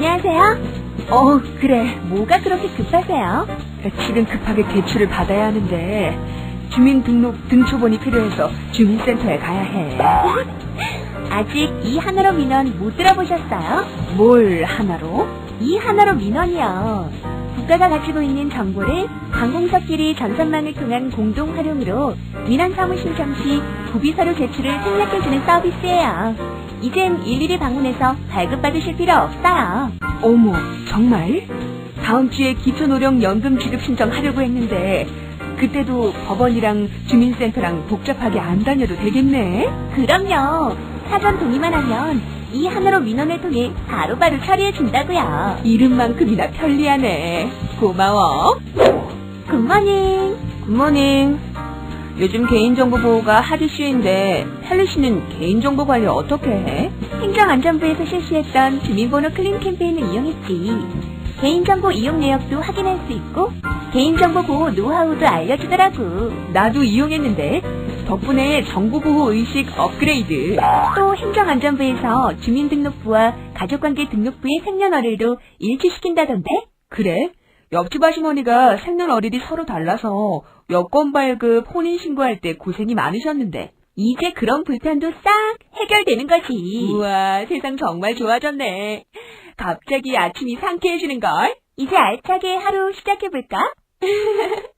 바쁘세요? 어, 그래. 뭐가 그렇게 급하세요? 지금 급하게 대출을 받아야 하는데 주민등록 등초본이 필요해서 주민센터에 가야 해. 아직 이 하나로 민원 못 들어보셨어요? 뭘 하나로? 이 하나로 민원이요. 국가가 가지고 있는 정보를 관공서끼리 전산망을 통한 공동 활용으로 민원 사무 신청 시 구비서류 제출을 생략해주는 서비스예요. 이젠 일일이 방문해서 발급받으실 필요 없어요. 어머, 정말? 다음 주에 기초노령 연금 지급 신청하려고 했는데 그때도 법원이랑 주민센터랑 복잡하게 안 다녀도 되겠네? 그럼요. 사전 동의만 하면 이 하나로 민원을 통해 바로바로 처리해 준다고요. 이름만큼이나 편리하네. 고마워. 굿모닝. 굿모닝. 요즘 개인정보 보호가 핫 이슈인데 헬리 씨는 개인정보 관리 어떻게 해? 행정안전부에서 실시했던 주민번호 클린 캠페인을 이용했지. 개인정보 이용 내역도 확인할 수 있고 개인정보 보호 노하우도 알려주더라고. 나도 이용했는데 덕분에 정보보호 의식 업그레이드. 또 행정안전부에서 주민등록부와 가족관계 등록부의 생년월일도 일치시킨다던데? 그래? 옆집 아주머니가 생년월일이 서로 달라서 여권 발급, 혼인 신고할 때 고생이 많으셨는데. 이제 그런 불편도 싹 해결되는 거지. 우와, 세상 정말 좋아졌네. 갑자기 아침이 상쾌해지는 걸? 이제 알차게 하루 시작해볼까?